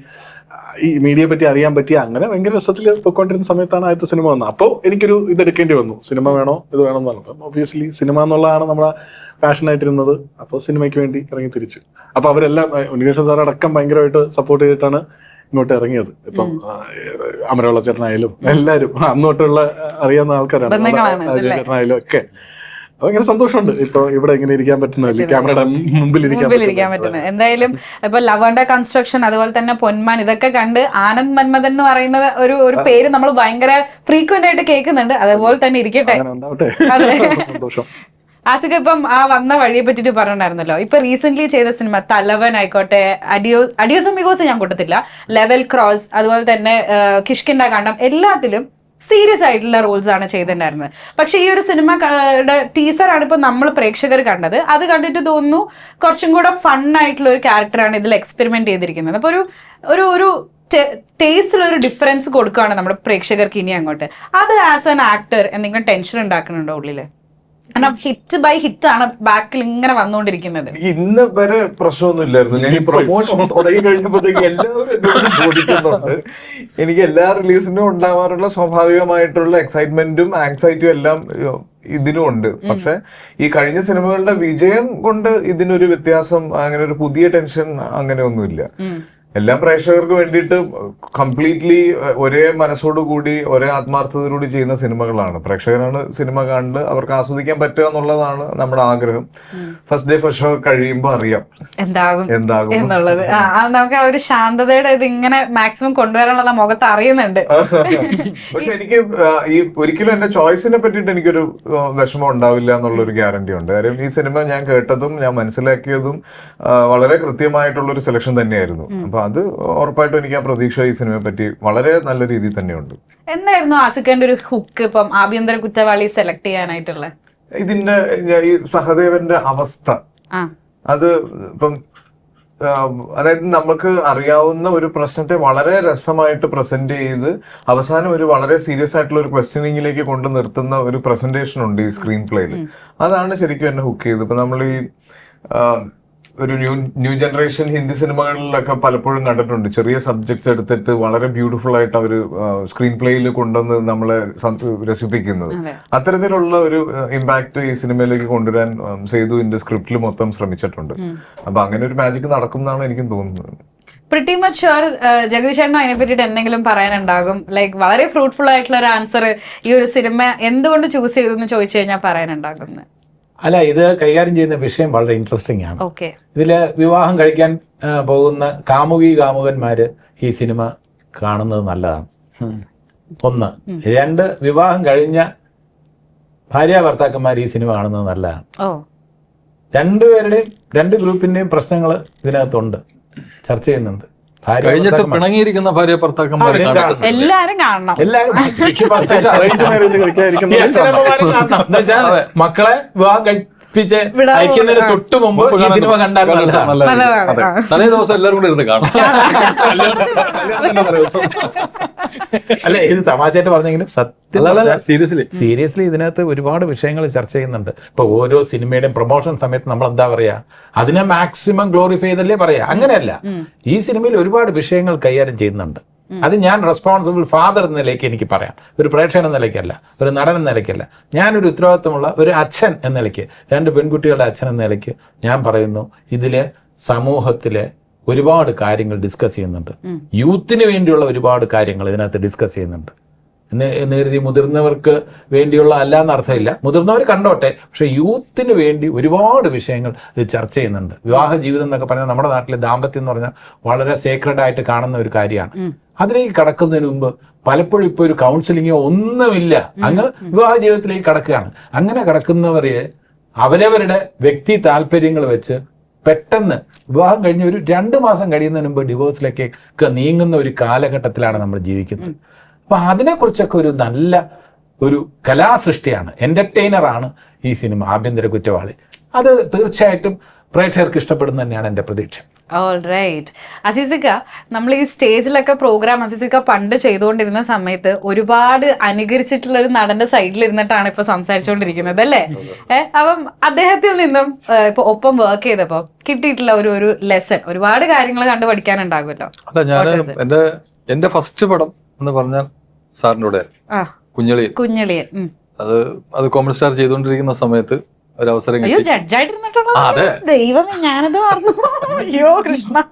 ഈ മീഡിയയെ പറ്റി അറിയാൻ പറ്റി അങ്ങനെ ഭയങ്കര രസത്തിൽ പൊയ്ക്കൊണ്ടിരുന്ന സമയത്താണ് ആദ്യത്തെ സിനിമ വന്നത്. അപ്പോൾ എനിക്കൊരു ഇത് എടുക്കേണ്ടി വന്നു. സിനിമ വേണോ? ഇത് വേണോ എന്ന് അപ്പം ഒബ്വിയസ്ലി സിനിമ എന്നുള്ളതാണ് നമ്മളെ പാഷനായിട്ടിരുന്നത് അപ്പോൾ സിനിമയ്ക്ക് വേണ്ടി ഇറങ്ങി തിരിച്ചു. അപ്പോൾ അവരെല്ലാം ഉണ്ണികൃഷ്ണൻ സാർ അടക്കം ഭയങ്കരമായിട്ട് സപ്പോർട്ട് ചെയ്തിട്ടാണ് ഇങ്ങോട്ട് ഇറങ്ങിയത്. ഇപ്പം അമരവെള്ള അമരവള ചേട്ടനായാലും എല്ലാവരും അന്നോട്ടുള്ള അറിയാവുന്ന ആൾക്കാരാണ്. ചേട്ടനായാലും ഒക്കെ. അപ്പൊ ഇങ്ങനെ സന്തോഷമുണ്ട്. ഇപ്പൊ ഇവിടെ ഇങ്ങനെ ഇരിക്കാൻ പറ്റുന്നില്ല ക്യാമറയുടെ മുമ്പിൽ ഇരിക്കാൻ പറ്റുന്നത് എന്തായാലും ഇപ്പൊ ലവണ്ട കൺസ്ട്രക്ഷൻ അതുപോലെ തന്നെ പൊന്മാൻ ഇതൊക്കെ കണ്ട് ആനന്ദ് മന്മഥൻ എന്ന് പറയുന്ന ഒരു ഒരു പേര് നമ്മൾ ഭയങ്കര ഫ്രീക്വന്റ് ആയിട്ട് കേൾക്കുന്നുണ്ട്. അതുപോലെ തന്നെ ഇരിക്കട്ടെ. സന്തോഷം. ആസിക ഇപ്പം ആ വന്ന വഴിയെ പറ്റിട്ട് പറഞ്ഞിട്ടുണ്ടായിരുന്നല്ലോ. ഇപ്പൊ റീസെന്റ് ചെയ്ത സിനിമ തലവൻ ആയിക്കോട്ടെ അഡിയോ അഡിയോസ് മിഗോസ് ഞാൻ കൂട്ടത്തില്ല. ലെവൽ ക്രോസ് അതുപോലെ തന്നെ കിഷ്കിന്റെ കാണ്ടം എല്ലാത്തിലും സീരിയസ് ആയിട്ടുള്ള റോൾസ് ആണ് ചെയ്തിട്ടുണ്ടായിരുന്നത്. പക്ഷെ ഈ ഒരു സിനിമ ടീസറാണ് ഇപ്പൊ നമ്മൾ പ്രേക്ഷകർ കണ്ടത്. അത് കണ്ടിട്ട് തോന്നുന്നു കുറച്ചും കൂടെ ഫൺ ആയിട്ടുള്ള ഒരു ക്യാരക്ടറാണ് ഇതിൽ എക്സ്പെരിമെന്റ് ചെയ്തിരിക്കുന്നത്. അപ്പൊ ഒരു ഒരു ഒരു ടേസ്റ്റിൽ ഒരു ഡിഫറൻസ് കൊടുക്കുകയാണ് നമ്മുടെ പ്രേക്ഷകർക്ക് ഇനി അങ്ങോട്ട്. അത് ആസ് ആൻ ആക്ടർ എന്തെങ്കിലും ടെൻഷൻ ഉണ്ടാക്കുന്നുണ്ടോ ഉള്ളിൽ? കാരണം ഹിറ്റ് ബൈ ഹിറ്റ് ആണ് ബാക്കിൽ ഇങ്ങനെ വന്നുകൊണ്ടിരിക്കുന്നത്. എനിക്ക് ഇന്ന് വരെ പ്രശ്നമൊന്നും ഇല്ലായിരുന്നു. ഞാൻ ഈ പ്രൊമോഷൻ തുടങ്ങി കഴിഞ്ഞപ്പോഴത്തേക്ക് എല്ലാവരും എന്നോട് ചോദിക്കുന്നുണ്ട്. എനിക്ക് എല്ലാ റിലീസിനും ഉണ്ടാവാറുള്ള സ്വാഭാവികമായിട്ടുള്ള എക്സൈറ്റ്മെന്റും ആങ്സൈറ്റിയും എല്ലാം ഇതിലും ഇതിനും ഉണ്ട് പക്ഷെ ഈ കഴിഞ്ഞ സിനിമകളുടെ വിജയം കൊണ്ട് ഇതിനൊരു വ്യത്യാസം അങ്ങനെ ഒരു പുതിയ ടെൻഷൻ അങ്ങനെ ഒന്നുമില്ല. എല്ലാം പ്രേക്ഷകർക്ക് വേണ്ടിയിട്ട് കംപ്ലീറ്റ്ലി ഒരേ മനസ്സോടുകൂടി ഒരേ ആത്മാർത്ഥതയോടുകൂടി ചെയ്യുന്ന സിനിമകളാണ്. പ്രേക്ഷകരാണ് സിനിമ കണ്ട് അവർക്ക് ആസ്വദിക്കാൻ പറ്റുക എന്നുള്ളതാണ് നമ്മുടെ ആഗ്രഹം. ഫസ്റ്റ് ഡേ ഫസ്റ്റ് ഷോ കഴിയുമ്പോൾ അറിയാം. എന്താകും എന്താകും. എന്നുള്ളത്. നമുക്ക് ആ ഒരു ശാന്തതയുടെ ഇത് ഇങ്ങനെ മാക്സിമം കൊണ്ടുവരാനുള്ള മുഖത്ത് അറിയുന്നുണ്ട്. (laughs) പക്ഷെ എനിക്ക് ഈ ഒരിക്കലും എന്റെ ചോയ്സിനെ പറ്റിയിട്ട് എനിക്കൊരു വിഷമം ഉണ്ടാവില്ല എന്നുള്ള ഒരു ഗ്യാരണ്ടി ഉണ്ട്. കാര്യം ഈ സിനിമ ഞാൻ കേട്ടതും ഞാൻ മനസ്സിലാക്കിയതും വളരെ കൃത്യമായിട്ടുള്ള ഒരു സെലക്ഷൻ തന്നെയായിരുന്നു അപ്പൊ അത് ഉറപ്പായിട്ടും എനിക്ക് ആ പ്രതീക്ഷ ഈ സിനിമയെ പറ്റി വളരെ നല്ല രീതിയിൽ തന്നെയുണ്ട്. എന്തായിരുന്നു ആസിഖാന്റെ ഒരു ഹുക്ക് ഇപ്പം ആഭ്യന്തര കുറ്റവാളി സെലക്ട് ചെയ്യാനായിട്ടുള്ള? ഇതിന്റെ ഈ സഹദേവന്റെ അവസ്ഥ. അത് ഇപ്പം അതായത് നമുക്ക് അറിയാവുന്ന ഒരു പ്രശ്നത്തെ വളരെ രസമായിട്ട് പ്രസന്റ് ചെയ്ത് അവസാനം ഒരു വളരെ സീരിയസ് ആയിട്ടുള്ള ഒരു ക്വസ്റ്റ്യനിങ്ങിലേക്ക് കൊണ്ട് നിർത്തുന്ന ഒരു പ്രസന്റേഷൻ ഉണ്ട് ഈ സ്ക്രീൻ പ്ലേയിൽ അതാണ് ശരിക്കും എന്നെ ഹുക്ക് ചെയ്തത്. ഇപ്പൊ നമ്മൾ ഈ ഒരു ന്യൂ ന്യൂ ജനറേഷൻ ഹിന്ദി സിനിമകളിലൊക്കെ പലപ്പോഴും കണ്ടിട്ടുണ്ട്. ചെറിയ സബ്ജക്ട്സ് എടുത്തിട്ട് വളരെ ബ്യൂട്ടിഫുൾ ആയിട്ട് അവർ സ്ക്രീൻ പ്ലേയിൽ കൊണ്ടുവന്ന് നമ്മളെ രസിപ്പിക്കുന്നത്. അത്തരത്തിലുള്ള ഒരു ഇമ്പാക്ട് ഈ സിനിമയിലേക്ക് കൊണ്ടുവരാൻ സേതു സേതുവിന്റെ സ്ക്രിപ്റ്റിൽ മൊത്തം ശ്രമിച്ചിട്ടുണ്ട്. അപ്പൊ അങ്ങനെ ഒരു മാജിക് നടക്കും എന്നാണ് എനിക്കും തോന്നുന്നത്. പ്രിട്ടി മച്ച് ഷുവർ ജഗദീഷ് ചേട്ടൻ അതിനെ പറ്റിയിട്ട് എന്തെങ്കിലും പറയാനുണ്ടാകും? ലൈക്ക് വളരെ ഫ്രൂട്ട്ഫുൾ ആയിട്ടുള്ള ഒരു ആൻസർ ഈ ഒരു സിനിമ എന്തുകൊണ്ട് ചൂസ് ചെയ്തെന്ന് ചോദിച്ചു കഴിഞ്ഞാൽ പറയാനുണ്ടാകും അല്ല ഇത് കൈകാര്യം ചെയ്യുന്ന വിഷയം വളരെ ഇൻട്രസ്റ്റിംഗ് ആണ്. ഓക്കെ ഇതിൽ വിവാഹം കഴിക്കാൻ പോകുന്ന കാമുകി കാമുകന്മാര് ഈ സിനിമ കാണുന്നത് നല്ലതാണ്. ഒന്ന്. രണ്ട് വിവാഹം കഴിഞ്ഞ ഭാര്യ ഭർത്താക്കന്മാർ ഈ സിനിമ കാണുന്നത് നല്ലതാണ്. ഓ. രണ്ടുപേരുടെയും രണ്ട് ഗ്രൂപ്പിന്റെയും പ്രശ്നങ്ങൾ ഇതിനകത്തുണ്ട്. ചർച്ച ചെയ്യുന്നുണ്ട്. കഴിഞ്ഞിട്ട് പിണങ്ങിയിരിക്കുന്ന ഭാര്യ ഭർത്താക്കന്മാരെ എല്ലാരും കാണണം. എന്താ മക്കളെ വിവാഹം വിടാൻ അയക്കുന്നതിന് തൊട്ട് മുമ്പ് ഈ സിനിമ കണ്ടാൽ തലേ ദിവസം എല്ലാവരും കൂടെ ഇരുന്ന് കാണും. (laughs) അല്ലെ (laughs) ഇത് തമാശയായിട്ട് പറഞ്ഞെങ്കിലും സത്യം സീരിയസ്ലി. സീരിയസ്ലി ഇതിനകത്ത് ഒരുപാട് വിഷയങ്ങൾ ചർച്ച ചെയ്യുന്നുണ്ട്. ഇപ്പൊ ഓരോ സിനിമയുടെയും പ്രൊമോഷൻ സമയത്ത് നമ്മൾ എന്താ പറയാ? അതിനെ മാക്സിമം ഗ്ലോറിഫൈ ചെയ്തല്ലേ പറയാ? അങ്ങനെയല്ല. ഈ സിനിമയിൽ ഒരുപാട് വിഷയങ്ങൾ കൈകാര്യം ചെയ്യുന്നുണ്ട്. അത് ഞാൻ റെസ്പോൺസിബിൾ ഫാദർ എന്ന നിലയ്ക്ക് എനിക്ക് പറയാം. ഒരു പ്രേക്ഷകൻ എന്ന നിലയ്ക്കല്ല ഒരു നടൻ എന്ന നിലയ്ക്കല്ല. ഞാനൊരു ഉത്തരവാദിത്തമുള്ള ഒരു അച്ഛൻ എന്ന നിലയ്ക്ക് രണ്ട് പെൺകുട്ടികളുടെ അച്ഛൻ എന്ന നിലയ്ക്ക് ഞാൻ പറയുന്നു ഇതിലെ സമൂഹത്തിലെ ഒരുപാട് കാര്യങ്ങൾ ഡിസ്കസ് ചെയ്യുന്നുണ്ട്. യൂത്തിന് വേണ്ടിയുള്ള ഒരുപാട് കാര്യങ്ങൾ ഇതിനകത്ത് ഡിസ്കസ് ചെയ്യുന്നുണ്ട്. എന്ന് കരുതി മുതിർന്നവർക്ക് വേണ്ടിയുള്ള അല്ല എന്നർത്ഥമില്ല മുതിർന്നവർ കണ്ടോട്ടെ പക്ഷെ യൂത്തിന് വേണ്ടി ഒരുപാട് വിഷയങ്ങൾ ഇത് ചർച്ച ചെയ്യുന്നുണ്ട്. വിവാഹ ജീവിതം എന്നൊക്കെ പറഞ്ഞാൽ നമ്മുടെ നാട്ടിലെ ദാമ്പത്യം എന്ന് പറഞ്ഞാൽ വളരെ സേക്രഡ് ആയിട്ട് കാണുന്ന ഒരു കാര്യമാണ്. അതിലേക്ക് കടക്കുന്നതിന് മുമ്പ് പലപ്പോഴും ഇപ്പോൾ ഒരു കൗൺസിലിങ്ങോ ഒന്നുമില്ല. അങ്ങ് വിവാഹ ജീവിതത്തിലേക്ക് കടക്കുകയാണ്. അങ്ങനെ കടക്കുന്നവരെ അവരവരുടെ വ്യക്തി താല്പര്യങ്ങൾ വെച്ച് പെട്ടെന്ന് വിവാഹം കഴിഞ്ഞ ഒരു രണ്ട് മാസം കഴിയുന്നതിന് മുമ്പ് ഡിവോഴ്സിലേക്ക് നീങ്ങുന്ന ഒരു കാലഘട്ടത്തിലാണ് നമ്മൾ ജീവിക്കുന്നത്. അപ്പൊ അതിനെക്കുറിച്ചൊക്കെ ഒരു നല്ല ഒരു കലാസൃഷ്ടിയാണ്. എന്റർടൈനറാണ് ഈ സിനിമ ആഭ്യന്തര കുറ്റവാളി. അത് തീർച്ചയായിട്ടും പ്രേക്ഷകർക്ക് ഇഷ്ടപ്പെടുന്ന തന്നെയാണ് എന്റെ പ്രതീക്ഷ. ഓൾ റൈറ്റ് അസീസിക്ക നമ്മൾ ഈ സ്റ്റേജിലൊക്കെ പ്രോഗ്രാം അസീസിക്ക പണ്ട് ചെയ്തുകൊണ്ടിരുന്ന സമയത്ത് ഒരുപാട് അനുകരിച്ചിട്ടുള്ള ഒരു നടന്റെ സൈഡിൽ ഇരുന്നിട്ടാണ് ഇപ്പൊ സംസാരിച്ചുകൊണ്ടിരിക്കുന്നത് അല്ലേ? ഏഹ് അപ്പം അദ്ദേഹത്തിൽ നിന്നും ഇപ്പൊ ഒപ്പം വർക്ക് ചെയ്തപ്പോ കിട്ടിയിട്ടുള്ള ഒരു ഒരു ലെസൺ ഒരുപാട് കാര്യങ്ങൾ കണ്ടു പഠിക്കാനുണ്ടാകുമല്ലോ. അല്ല ഞാൻ എന്റെ എന്റെ ഫസ്റ്റ് പടം എന്ന് പറഞ്ഞാൽ സാറിന്റെ കൂടെ ആ. കുഞ്ഞളിയിൽ കുഞ്ഞളിയൻ അത് അത് കോമൺ സ്റ്റാർ ചെയ്തുകൊണ്ടിരിക്കുന്ന സമയത്ത് ഒരു അവസരം അയ്യോ ജഡ്ജായിട്ടിരുന്നിട്ടുള്ള. ദൈവമേ ഞാനത് മറന്നു. അയ്യോ കൃഷ്ണ.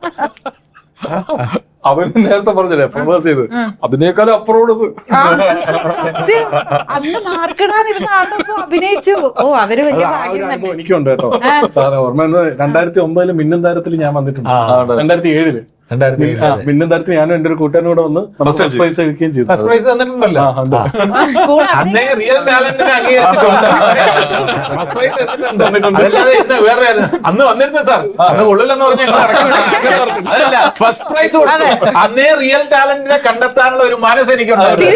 അവന് നേരത്തെ പറഞ്ഞില്ലേ ഫേമസ് ചെയ്ത്. അതിനേക്കാളും അപ്പുറം ഇത്. സത്യം. അന്ന് മാർക്കിടാനിരുന്ന അഭിനയിച്ചു. ഓ അതൊരു വലിയ ഭാഗ്യം എനിക്കുണ്ട് കേട്ടോ. സാറേ ഓർമ്മ രണ്ടായിരത്തി ഒമ്പതിൽ മിന്നും താരത്തിൽ ഞാൻ വന്നിട്ടുണ്ട്. രണ്ടായിരത്തി ഏഴിൽ. രണ്ടായിരത്തി ആ, മിന്നും താരത്തിൽ ഞാനും എന്റെ ഒരു കൂട്ടുകാരനും കൂടെ വന്ന് ഫസ്റ്റ് പ്രൈസ് ചെയ്തു. ഫസ്റ്റ് പ്രൈസ് തന്നിട്ടുണ്ടല്ലോ. ആ, അന്നേ റിയൽ ഫസ്റ്റ് പ്രൈസ് തന്നിട്ടുണ്ട്. വേറെ അന്ന് വന്നിരുന്നു സാർ അന്ന് കൊള്ളില്ലെന്ന് പറഞ്ഞ അതല്ല ഫസ്റ്റ് പ്രൈസ് കൊടുത്തു. അന്നേ റിയൽ ടാലന്റിനെ കണ്ടെത്താനുള്ള ഒരു മനസ്സ് എനിക്കുണ്ടായിരുന്നു.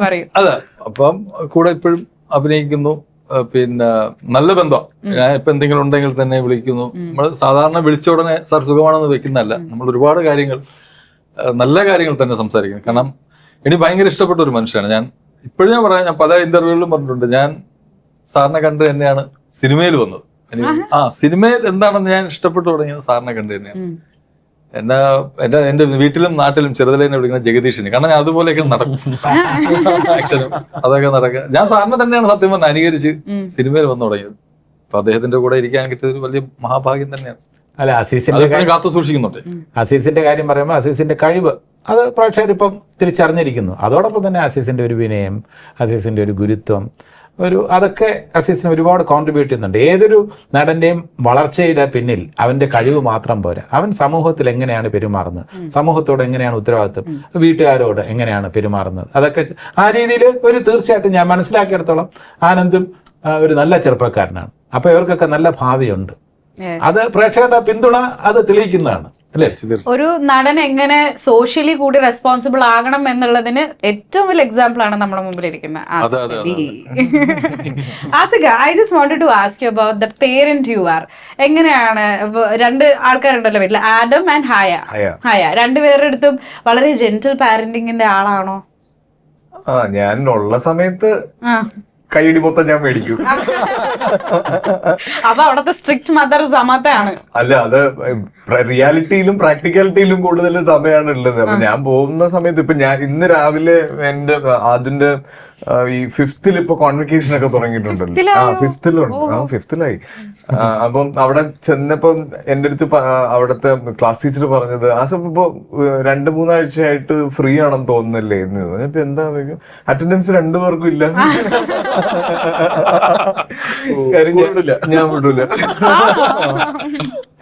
പറയും. അതെ. അപ്പം കൂടെ ഇപ്പോഴും അഭിനയിക്കുന്നു. പിന്നെ നല്ല ബന്ധം. ഞാൻ ഇപ്പൊ എന്തെങ്കിലും ഉണ്ടെങ്കിൽ തന്നെ വിളിക്കുന്നു. നമ്മൾ സാധാരണ വിളിച്ച ഉടനെ സാർ സുഖമാണെന്ന് വെക്കുന്നതല്ല. നമ്മൾ ഒരുപാട് കാര്യങ്ങൾ നല്ല കാര്യങ്ങൾ തന്നെ സംസാരിക്കുന്നു. കാരണം എനിക്ക് ഭയങ്കര ഇഷ്ടപ്പെട്ട ഒരു മനുഷ്യനാണ്. ഞാൻ ഇപ്പോഴും ഞാൻ പറയാം ഞാൻ പല ഇന്റർവ്യൂകളിലും പറഞ്ഞിട്ടുണ്ട്. ഞാൻ സാറിനെ കണ്ട് തന്നെയാണ് സിനിമയിൽ വന്നത്. ആ സിനിമയിൽ എന്താണെന്ന് ഞാൻ ഇഷ്ടപ്പെട്ടു തുടങ്ങിയത് സാറിനെ കണ്ട് തന്നെയാണ്. എന്നെ എന്റെ എന്റെ വീട്ടിലും നാട്ടിലും ചെറുതിലെ എന്നെ വിളിക്കുന്ന ജഗദീഷിന്. കാരണം ഞാൻ അതുപോലെയൊക്കെ നടക്കും. ആക്ഷനും അതൊക്കെ നടക്കുക ഞാൻ സാറിനെ തന്നെയാണ് സത്യം പറഞ്ഞ അനുകരിച്ച് സിനിമയിൽ വന്നു തുടങ്ങിയത്. അപ്പൊ അദ്ദേഹത്തിന്റെ കൂടെ ഇരിക്കാൻ കിട്ടിയത് ഒരു വലിയ മഹാഭാഗ്യം തന്നെയാണ്. അല്ല അസീസിന്റെ കാത്തു സൂക്ഷിക്കുന്നുണ്ട്. അസീസിന്റെ കാര്യം പറയുമ്പോൾ അസീസിന്റെ കഴിവ് അത് പ്രേക്ഷകരിപ്പം തിരിച്ചറിഞ്ഞിരിക്കുന്നു. അതോടൊപ്പം തന്നെ അസീസിന്റെ ഒരു വിനയം അസീസിന്റെ ഒരു ഗുരുത്വം ഒരു അതൊക്കെ അസീസിന് ഒരുപാട് കോൺട്രിബ്യൂട്ട് ചെയ്യുന്നുണ്ട്. ഏതൊരു നടന്റെയും വളർച്ചയുടെ പിന്നിൽ അവന്റെ കഴിവ് മാത്രം പോരാ. അവൻ സമൂഹത്തിൽ എങ്ങനെയാണ് പെരുമാറുന്നത്? സമൂഹത്തോട് എങ്ങനെയാണ് ഉത്തരവാദിത്വം? വീട്ടുകാരോട് എങ്ങനെയാണ് പെരുമാറുന്നത്? അതൊക്കെ ആ രീതിയിൽ ഒരു തീർച്ചയായിട്ടും ഞാൻ മനസ്സിലാക്കിയിടത്തോളം ആനന്ദും ഒരു നല്ല ചെറുപ്പക്കാരനാണ്. അപ്പോൾ ഇവർക്കൊക്കെ നല്ല ഭാവിയുണ്ട്. അത് പ്രേക്ഷകരുടെ പിന്തുണ അത് തെളിയിക്കുന്നതാണ് അല്ലേ? ഒരു നടൻ എങ്ങനെ സോഷ്യലി കൂടി റെസ്പോൺസിബിൾ ആകണം എന്നുള്ളതിന് ഏറ്റവും വലിയ എക്സാമ്പിൾ ആണ് നമ്മുടെ മുമ്പിൽ ഇരിക്കുന്ന അതെ, അതെ, അതെ, (laughs) ആസിക I just wanted to ask you about the parent you are എങ്ങനെയാണ് രണ്ട് ആൾക്കാരുണ്ടല്ലോ വീട്ടിൽ ആഡം ആൻഡ് ഹായ. ഹായ. രണ്ടുപേരുടെ അടുത്തും വളരെ ജെന്റിൽ പാരന്റിങ്ങിന്റെ ആളാണോ? ആ ഞാൻ ഉള്ള സമയത്ത് ആ. കൈയടി മൊത്തം ഞാൻ മേടിക്കും. അപ്പൊ അവിടത്തെ സ്ട്രിക്ട് മദർ സമത്താണ് അല്ല അത് റിയാലിറ്റിയിലും പ്രാക്ടിക്കാലിറ്റിയിലും കൂടുതൽ സമയമാണ് ഉള്ളത് അപ്പൊ ഞാൻ പോകുന്ന സമയത്ത് ഇപ്പൊ ഞാൻ ഇന്ന് രാവിലെ എന്റെ അതിന്റെ ഈ ഫിഫ്തിൽ ഇപ്പൊ കോൺവെക്കേഷൻ ഒക്കെ തുടങ്ങിയിട്ടുണ്ടല്ലോ. ആ ഫിഫ്തിലുണ്ട് ആ ഫിഫ്തിലായി അപ്പം അവിടെ ചെന്നപ്പം എന്റെ അടുത്ത് അവിടുത്തെ ക്ലാസ് ടീച്ചർ പറഞ്ഞത് ആ സമയം ഇപ്പൊ രണ്ട് മൂന്നാഴ്ചയായിട്ട് ഫ്രീ ആണെന്ന് തോന്നുന്നില്ലേ? എന്ന്. ഇപ്പൊ എന്താ അറ്റൻഡൻസ് രണ്ടുപേർക്കും ഇല്ല. ഞാൻ- ഞാൻ വിടൂല.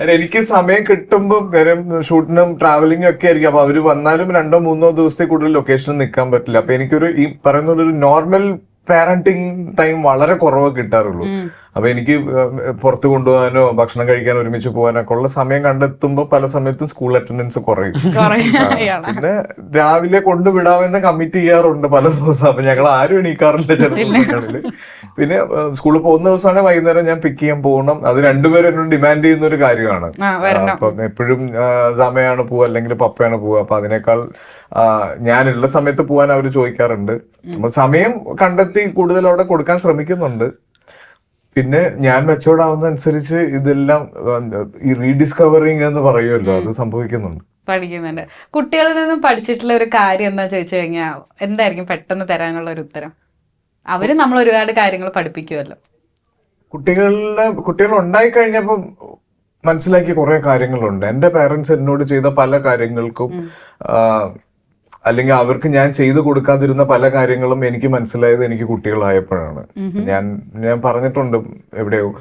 എനിക്ക് സമയം കിട്ടുമ്പോൾ നേരം ഷൂട്ടിനും ട്രാവലിംഗും ഒക്കെ ആയിരിക്കും. അപ്പൊ അവർ വന്നാലും രണ്ടോ മൂന്നോ ദിവസത്തെ കൂടുതൽ ലൊക്കേഷനിൽ നിൽക്കാൻ പറ്റില്ല. അപ്പൊ എനിക്കൊരു ഈ പറയുന്ന ഒരു നോർമൽ പാരന്റിങ് ടൈം വളരെ കുറവ് കിട്ടാറുള്ളൂ. അപ്പൊ എനിക്ക് പുറത്ത് കൊണ്ടുപോകാനോ ഭക്ഷണം കഴിക്കാനോ ഒരുമിച്ച് പോകാനോ ഒക്കെ ഉള്ള സമയം കണ്ടെത്തുമ്പോൾ പല സമയത്തും സ്കൂൾ അറ്റൻഡൻസ് കുറയും. (laughs) പിന്നെ രാവിലെ കൊണ്ടുവിടാമെന്ന് കമ്മിറ്റ് ചെയ്യാറുണ്ട് പല ദിവസം. അപ്പൊ ഞങ്ങൾ ആരും എണീക്കാറില്ല ചില ദിവസങ്ങളിൽ. പിന്നെ സ്കൂളിൽ പോകുന്ന ദിവസമാണ് വൈകുന്നേരം ഞാൻ പിക്ക് ചെയ്യാൻ പോകണം. അത് രണ്ടുപേരും എന്നോട് ഡിമാൻഡ് ചെയ്യുന്ന ഒരു കാര്യമാണ്. അപ്പം എപ്പോഴും സമയമാണ് പോവുക അല്ലെങ്കിൽ പപ്പയാണ് പോവുക. അപ്പൊ അതിനേക്കാൾ ഞാനുള്ള സമയത്ത് പോകാൻ അവർ ചോദിക്കാറുണ്ട്. സമയം കണ്ടെത്തി കൂടുതൽ അവിടെ കൊടുക്കാൻ ശ്രമിക്കുന്നുണ്ട്. പിന്നെ ഞാൻ മെച്ചോർഡ് ആവുന്ന അനുസരിച്ച് ഇതെല്ലാം ഈ റീഡിസ്കവറിങ് എന്ന് പറയുമല്ലോ അത് സംഭവിക്കുന്നുണ്ട്. പഠിക്കുന്നുണ്ട്. കുട്ടികളിൽ നിന്നും പഠിച്ചിട്ടുള്ള ഒരു കാര്യം എന്താ ചോദിച്ചു കഴിഞ്ഞാൽ എന്തായിരിക്കും പെട്ടെന്ന് തരാനുള്ള ഒരു ഉത്തരം? അവർ നമ്മൾ ഒരുപാട് കാര്യങ്ങൾ പഠിപ്പിക്കുമല്ലോ കുട്ടികളുടെ കുട്ടികൾ ഉണ്ടായി കഴിഞ്ഞപ്പം മനസ്സിലാക്കിയ കുറെ കാര്യങ്ങളുണ്ട്. എന്റെ പേരൻസ് എന്നോട് ചെയ്ത പല കാര്യങ്ങൾക്കും അല്ലെങ്കിൽ അവർക്ക് ഞാൻ ചെയ്തു കൊടുക്കാതിരുന്ന പല കാര്യങ്ങളും എനിക്ക് മനസ്സിലായത് എനിക്ക് കുട്ടികളായപ്പോഴാണ്. ഞാൻ ഞാൻ പറഞ്ഞിട്ടുണ്ട് എവിടെയോ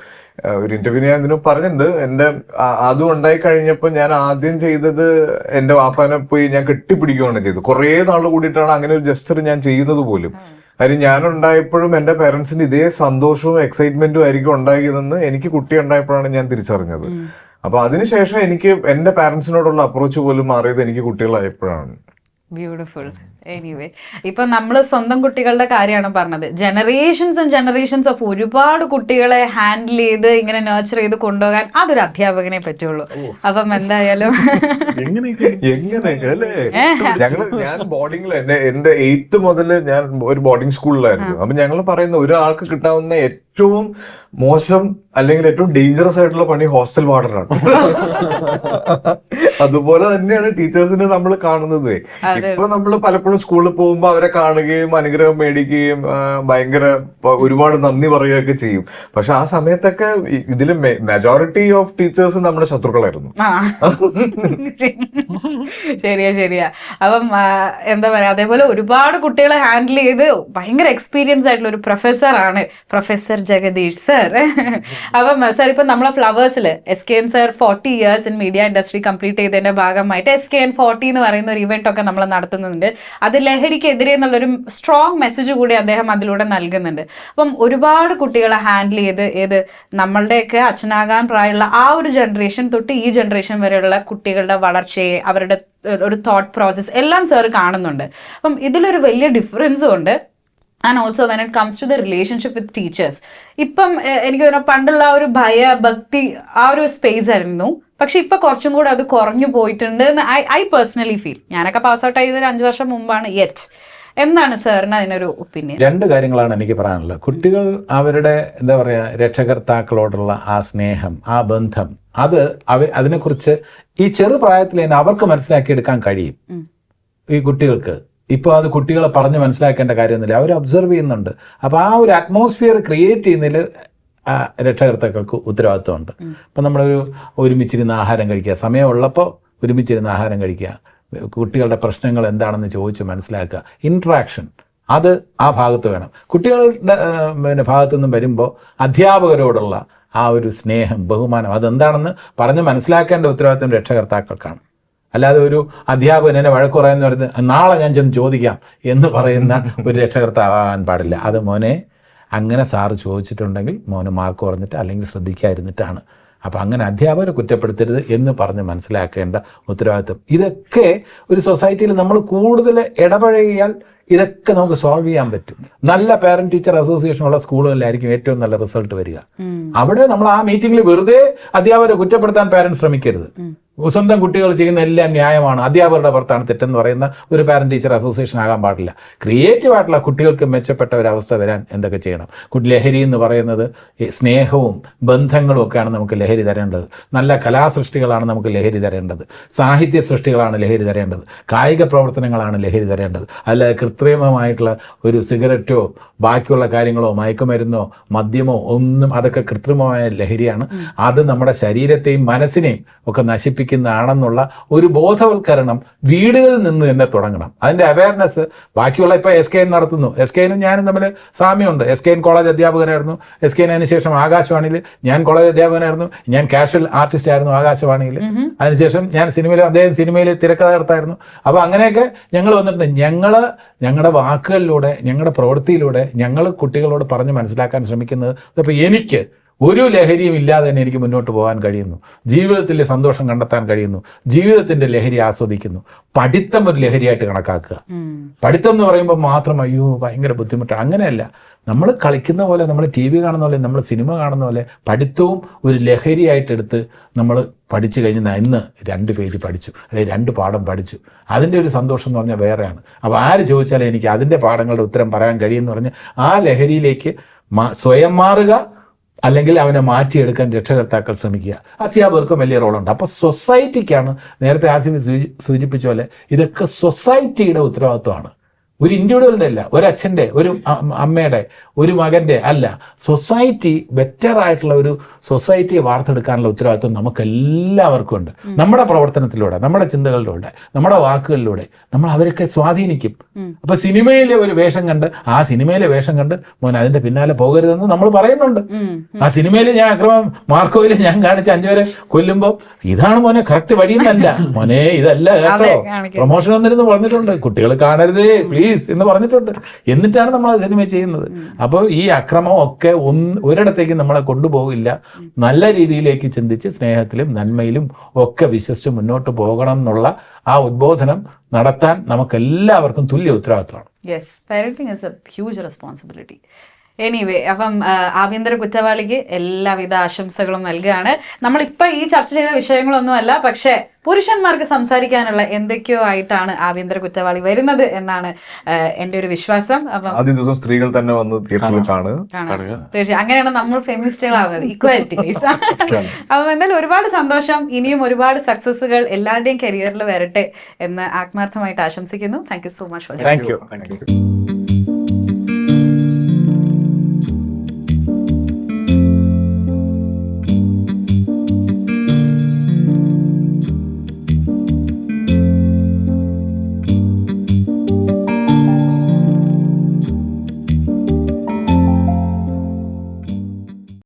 ഒരു ഇന്റർവ്യൂ ഞാൻ ഇതിന് പറഞ്ഞിട്ടുണ്ട്. എന്റെ ആ- അതും ഉണ്ടായി കഴിഞ്ഞപ്പോൾ ഞാൻ ആദ്യം ചെയ്തത് എന്റെ വാപ്പാനെ പോയി ഞാൻ കെട്ടിപ്പിടിക്കുകയാണ് ചെയ്തത്. കുറേ നാൾ കൂടിയിട്ടാണ് അങ്ങനെ ഒരു ജസ്റ്റർ ഞാൻ ചെയ്യുന്നത് പോലും. അതിന് ഞാൻ ഉണ്ടായപ്പോഴും എന്റെ പേരൻസിന് ഇതേ സന്തോഷവും എക്സൈറ്റ്മെന്റും ആയിരിക്കും ഉണ്ടായതെന്ന് എനിക്ക് കുട്ടി ഉണ്ടായപ്പോഴാണ് ഞാൻ തിരിച്ചറിഞ്ഞത്. അപ്പൊ അതിനുശേഷം എനിക്ക് എന്റെ പാരന്റ്സിനോടുള്ള അപ്രോച്ച് പോലും മാറിയത് എനിക്ക് കുട്ടികളായപ്പോഴാണ്. ബ്യൂട്ടിഫുൾ എനിവേ ഇപ്പൊ നമ്മൾ സ്വന്തം കുട്ടികളുടെ കാര്യമാണ് പറഞ്ഞത്. ജനറേഷൻസ് ആൻഡ് ജനറേഷൻസ് ഓഫ് ഒരുപാട് കുട്ടികളെ ഹാൻഡിൽ ചെയ്ത് ഇങ്ങനെ നേർച്ചർ ചെയ്ത് കൊണ്ടുപോകാൻ അതൊരു അധ്യാപകനെ പറ്റുള്ളൂ. അപ്പം എന്തായാലും ഞാൻ ബോർഡിംഗിൽ എന്റെ എയ്ത്ത് മുതൽ ഞാൻ ഒരു ബോർഡിംഗ് സ്കൂളിലായിരുന്നു അപ്പൊ ഞങ്ങൾ പറയുന്ന ഒരാൾക്ക് കിട്ടാവുന്ന ഏറ്റവും മോശം അല്ലെങ്കിൽ ഏറ്റവും ഡേഞ്ചറസ് ആയിട്ടുള്ള പണി ഹോസ്റ്റൽ വാർഡനാണ് (laughs) അതുപോലെ തന്നെയാണ് ടീച്ചേഴ്സിനെ നമ്മൾ കാണുന്നത്. ഇപ്പൊ നമ്മൾ പലപ്പോഴും സ്കൂളിൽ പോകുമ്പോൾ അവരെ കാണുകയും അനുഗ്രഹം മേടിക്കുകയും ഭയങ്കര ഒരുപാട് നന്ദി പറയുകയൊക്കെ ചെയ്യും. പക്ഷെ ആ സമയത്തൊക്കെ ഇതിൽ മെജോറിറ്റി ഓഫ് ടീച്ചേഴ്സ് നമ്മുടെ ശത്രുക്കളായിരുന്നു. ശരിയാ ശരിയാ. അപ്പം എന്താ പറയാ അതേപോലെ ഒരുപാട് കുട്ടികളെ ഹാൻഡിൽ ചെയ്ത് ഭയങ്കര എക്സ്പീരിയൻസ് ആയിട്ടുള്ള ഒരു പ്രൊഫസർ ആണ് പ്രൊഫസർ ജഗദീഷ് സർ അപ്പം സർ ഇപ്പം നമ്മളെ ഫ്ലവേഴ്സിൽ S K N sir forty years in media industry complete ചെയ്തതിന്റെ ഭാഗമായിട്ട് എസ് കെ എൻ ഫോർട്ടി എന്ന് പറയുന്ന ഒരു ഇവന്റ് ഒക്കെ നമ്മൾ നടത്തുന്നുണ്ട്. അത് ലഹരിക്കെതിരെ എന്നുള്ളൊരു സ്ട്രോങ് മെസ്സേജ് കൂടി അദ്ദേഹം അതിലൂടെ നൽകുന്നുണ്ട്. അപ്പം ഒരുപാട് കുട്ടികളെ ഹാൻഡിൽ ചെയ്ത് ഏത് നമ്മളുടെയൊക്കെ അച്ഛനാകാൻ പ്രായമുള്ള ആ ഒരു ജനറേഷൻ തൊട്ട് ഈ ജനറേഷൻ വരെയുള്ള കുട്ടികളുടെ വളർച്ചയെ അവരുടെ ഒരു തോട്ട് പ്രോസസ്സ് എല്ലാം സാർ കാണുന്നുണ്ട്. അപ്പം ഇതിലൊരു വലിയ ഡിഫറൻസും ഉണ്ട്. And also when it comes to the relationship with teachers ഇപ്പം എനിക്ക് തോന്നുന്നു പണ്ടുള്ള ആ ഒരു ഭയ ഭക്തി ആ ഒരു സ്പേസ് ആയിരുന്നു. പക്ഷെ ഇപ്പൊ കുറച്ചും കൂടെ അത് കുറഞ്ഞു പോയിട്ടുണ്ട് എന്ന് ഐ ഐ പേഴ്സണലി ഫീൽ ഞാനൊക്കെ പാസ് ഔട്ട് ആയത് ഒരു അഞ്ച് വർഷം മുമ്പാണ് യെറ്റ് എന്താണ് സാറിന് അതിനൊരു ഒപ്പീനിയൻ രണ്ട് കാര്യങ്ങളാണ് എനിക്ക് പറയാനുള്ളത്. കുട്ടികൾ അവരുടെ എന്താ പറയുക രക്ഷകർത്താക്കളോടുള്ള ആ സ്നേഹം ആ ബന്ധം അത് അവർ അതിനെക്കുറിച്ച് ഈ ചെറുപ്രായത്തിൽ തന്നെ അവർക്ക് മനസ്സിലാക്കിയെടുക്കാൻ കഴിയും. ഈ കുട്ടികൾക്ക്. ഇപ്പോൾ അത് കുട്ടികളെ പറഞ്ഞ് മനസ്സിലാക്കേണ്ട കാര്യമൊന്നുമില്ല. അവർ ഒബ്സർവ് ചെയ്യുന്നുണ്ട്. അപ്പോൾ ആ ഒരു അറ്റ്മോസ്ഫിയർ ക്രിയേറ്റ് ചെയ്യുന്നതിൽ രക്ഷകർത്താക്കൾക്ക് ഉത്തരവാദിത്വമുണ്ട്. അപ്പം നമ്മളൊരു ഒരുമിച്ചിരുന്ന ആഹാരം കഴിക്കുക. സമയമുള്ളപ്പോൾ ഒരുമിച്ചിരുന്ന ആഹാരം കഴിക്കുക. കുട്ടികളുടെ പ്രശ്നങ്ങൾ എന്താണെന്ന് ചോദിച്ച് മനസ്സിലാക്കുക. ഇൻട്രാക്ഷൻ അത് ആ ഭാഗത്ത് വേണം. കുട്ടികളുടെ പിന്നെ ഭാഗത്തു നിന്നും വരുമ്പോൾ അധ്യാപകരോടുള്ള ആ ഒരു സ്നേഹം ബഹുമാനം അതെന്താണെന്ന് പറഞ്ഞ് മനസ്സിലാക്കേണ്ട ഉത്തരവാദിത്വം രക്ഷകർത്താക്കൾക്കാണ്. അല്ലാതെ ഒരു അധ്യാപകൻ എന്നെ വഴക്ക് പറയുന്ന പറയുന്നത് നാളെ ഞാൻ ചെന്ന് ചോദിക്കാം എന്ന് പറയുന്ന ഒരു രക്ഷകർത്താവാൻ പാടില്ല. അത് മോനെ അങ്ങനെ സാറ് ചോദിച്ചിട്ടുണ്ടെങ്കിൽ മോന് മാർക്ക് കുറഞ്ഞിട്ട് അല്ലെങ്കിൽ ശ്രദ്ധിക്കാതിരുന്നിട്ടാണ്. അപ്പോൾ അങ്ങനെ അധ്യാപകരെ കുറ്റപ്പെടുത്തരുത് എന്ന് പറഞ്ഞ് മനസ്സിലാക്കേണ്ട ഉത്തരവാദിത്വം. ഇതൊക്കെ ഒരു സൊസൈറ്റിയിൽ നമ്മൾ കൂടുതൽ ഇടപഴകിയാൽ ഇതൊക്കെ നമുക്ക് സോൾവ് ചെയ്യാൻ പറ്റും. നല്ല പാരന്റ് ടീച്ചർ അസോസിയേഷൻ ഉള്ള സ്കൂളുകളിലായിരിക്കും ഏറ്റവും നല്ല റിസൾട്ട് വരിക. അവിടെ നമ്മൾ ആ മീറ്റിംഗിൽ വെറുതെ അധ്യാപകരെ കുറ്റപ്പെടുത്താൻ പാരന്റ് ശ്രമിക്കരുത്. സ്വന്തം കുട്ടികൾ ചെയ്യുന്ന എല്ലാം ന്യായമാണ്. അധ്യാപകരുടെ പുറത്താണ് തെറ്റെന്ന് പറയുന്ന ഒരു പാരന്റ് ടീച്ചർ അസോസിയേഷൻ ആകാൻ പാടില്ല. ക്രിയേറ്റീവ് ആയിട്ടുള്ള കുട്ടികൾക്ക് മെച്ചപ്പെട്ട ഒരു അവസ്ഥ വരാൻ എന്തൊക്കെ ചെയ്യണം? കുട്ടി ലഹരി എന്ന് പറയുന്നത് സ്നേഹവും ബന്ധങ്ങളും ഒക്കെയാണ് നമുക്ക് ലഹരി തരേണ്ടത്. നല്ല കലാസൃഷ്ടികളാണ് നമുക്ക് ലഹരി തരേണ്ടത്. സാഹിത്യ സൃഷ്ടികളാണ് ലഹരി തരേണ്ടത്. കായിക പ്രവർത്തനങ്ങളാണ് ലഹരി തരേണ്ടത്. അല്ലാതെ കൃത്രിമമായിട്ടുള്ള ഒരു സിഗരറ്റോ ബാക്കിയുള്ള കാര്യങ്ങളോ മയക്കുമരുന്നോ മദ്യമോ ഒന്നും അതൊക്കെ കൃത്രിമമായ ലഹരിയാണ്. അത് നമ്മുടെ ശരീരത്തെയും മനസ്സിനെയും ഒക്കെ നശിപ്പിക്കുന്നതാണെന്നുള്ള ഒരു ബോധവൽക്കരണം വീടുകളിൽ നിന്ന് തന്നെ തുടങ്ങണം. അതിന്റെ അവയർനെസ് ബാക്കിയുള്ള ഇപ്പോൾ എസ് കെ എൻ നടത്തുന്നു. എസ് കെ എനും ഞാനും തമ്മിൽ സാമ്യമുണ്ട്. എസ് കെ എൻ കോളേജ് അധ്യാപകനായിരുന്നു. എസ് കെ അതിന് ശേഷം ആകാശവാണിയിൽ ഞാൻ കോളേജ് അധ്യാപകനായിരുന്നു. ഞാൻ കാഷ്വൽ ആർട്ടിസ്റ്റ് ആയിരുന്നു ആകാശവാണിയിൽ അതിനുശേഷം ഞാൻ സിനിമയിൽ അദ്ദേഹം സിനിമയിൽ തിരക്കഥാകൃത്തായിരുന്നു. അപ്പോൾ അങ്ങനെയൊക്കെ ഞങ്ങൾ വന്നിട്ടുണ്ട്. ഞങ്ങൾ ഞങ്ങളുടെ വാക്കുകളിലൂടെ ഞങ്ങളുടെ പ്രവൃത്തിയിലൂടെ ഞങ്ങൾ കുട്ടികളോട് പറഞ്ഞ് മനസ്സിലാക്കാൻ ശ്രമിക്കുന്നത്. ഇപ്പോൾ എനിക്ക് ഒരു ലഹരിയും ഇല്ലാതെ തന്നെ എനിക്ക് മുന്നോട്ട് പോകാൻ കഴിയുന്നു. ജീവിതത്തിലെ സന്തോഷം കണ്ടെത്താൻ കഴിയുന്നു. ജീവിതത്തിന്റെ ലഹരി ആസ്വദിക്കുന്നു. പഠിത്തം ഒരു ലഹരിയായിട്ട് കണക്കാക്കുക. പഠിത്തം എന്ന് പറയുമ്പോൾ മാത്രം അയ്യോ ഭയങ്കര ബുദ്ധിമുട്ടാണ് അങ്ങനെയല്ല. നമ്മൾ കളിക്കുന്ന പോലെ നമ്മൾ ടി വി കാണുന്ന പോലെ നമ്മൾ സിനിമ കാണുന്ന പോലെ പഠിത്തവും ഒരു ലഹരിയായിട്ടെടുത്ത് നമ്മൾ പഠിച്ചു കഴിഞ്ഞാൽ ഇന്ന് രണ്ട് പേജ് പഠിച്ചു. അല്ലെങ്കിൽ രണ്ട് പാഠം പഠിച്ചു. അതിന്റെ ഒരു സന്തോഷം എന്ന് പറഞ്ഞാൽ വേറെയാണ്. അപ്പോൾ ആര് ചോദിച്ചാലും എനിക്ക് അതിന്റെ പാഠങ്ങളുടെ ഉത്തരം പറയാൻ കഴിയുമെന്ന് പറഞ്ഞ് ആ ലഹരിയിലേക്ക് സ്വയം മാറുക അല്ലെങ്കിൽ അവനെ മാറ്റിയെടുക്കാൻ രക്ഷകർത്താക്കൾ ശ്രമിക്കുക. അധ്യാപകർക്കും വലിയ റോളുണ്ട്. അപ്പോൾ സൊസൈറ്റിക്കാണ് നേരത്തെ ആസിഫ് സൂചി- സൂചിപ്പിച്ച പോലെ ഇതൊക്കെ സൊസൈറ്റിയുടെ ഉത്തരവാദിത്വമാണ്. ഒരു ഇൻഡിവിജ്വലിന്റെ അല്ല ഒരു അച്ഛന്റെ ഒരു അമ്മയുടെ ഒരു മകന്റെ അല്ല. സൊസൈറ്റി ബെറ്റർ ആയിട്ടുള്ള ഒരു സൊസൈറ്റിയെ വാർത്തെടുക്കാനുള്ള ഉത്തരവാദിത്വം നമുക്ക് എല്ലാവർക്കും ഉണ്ട് നമ്മുടെ പ്രവർത്തനത്തിലൂടെ നമ്മുടെ ചിന്തകളിലൂടെ നമ്മുടെ വാക്കുകളിലൂടെ നമ്മൾ അവരൊക്കെ സ്വാധീനിക്കും. അപ്പൊ സിനിമയിലെ ഒരു വേഷം കണ്ട് ആ സിനിമയിലെ വേഷം കണ്ട് മോൻ അതിന്റെ പിന്നാലെ പോകരുതെന്ന് നമ്മൾ പറയുന്നുണ്ട്. ആ സിനിമയിൽ ഞാൻ അക്രമം മാർക്കോയിൽ ഞാൻ കാണിച്ച അഞ്ചുപേരെ കൊല്ലുമ്പോൾ ഇതാണ് മോനെ കറക്റ്റ് വഴിയെന്നല്ല (laughs) മോനെ ഇതല്ല കേട്ടോ. പ്രൊമോഷൻ വന്നിരുന്ന് പറഞ്ഞിട്ടുണ്ട്. കുട്ടികൾ കാണരുത് പ്ലീസ് എന്ന് പറഞ്ഞിട്ടുണ്ട്. എന്നിട്ടാണ് നമ്മൾ ആ സിനിമ ചെയ്യുന്നത്. അപ്പോൾ ഈ അക്രമം ഒക്കെ ഒന്ന് ഒരിടത്തേക്ക് നമ്മളെ കൊണ്ടുപോകില്ല. നല്ല രീതിയിലേക്ക് ചിന്തിച്ച് സ്നേഹത്തിലും നന്മയിലും ഒക്കെ വിശ്വസിച്ച് മുന്നോട്ട് പോകണം എന്നുള്ള ആ ഉദ്ബോധനം നടത്താൻ നമുക്ക് എല്ലാവർക്കും തുല്യ ഉത്തരവാദിത്തമാണ് yes parenting is a huge responsibility anyway അപ്പം ആഭ്യന്തര കുറ്റവാളിക്ക് എല്ലാവിധ ആശംസകളും നൽകുകയാണ്. നമ്മളിപ്പോൾ ഈ ചർച്ച ചെയ്ത വിഷയങ്ങളൊന്നുമല്ല പക്ഷേ പുരുഷന്മാർക്ക് സംസാരിക്കാനുള്ള എന്തൊക്കെയോ ആയിട്ടാണ് ആഭ്യന്തര കുറ്റവാളി വരുന്നത് എന്നാണ് എന്റെ ഒരു വിശ്വാസം. അപ്പം ആദ്യ ദിവസം സ്ത്രീകൾ തന്നെ വന്ന് തീർച്ചയായും. അങ്ങനെയാണ് നമ്മൾ ഫെമിനിസ്റ്റുകളാവുന്നത്. ഇക്വാലിറ്റി അപ്പം എന്തായാലും ഒരുപാട് സന്തോഷം. ഇനിയും ഒരുപാട് സക്സസ്സുകൾ എല്ലാവരുടെയും കരിയറിൽ വരട്ടെ എന്ന് ആത്മാർത്ഥമായിട്ട് ആശംസിക്കുന്നു. Thank you so much for thank you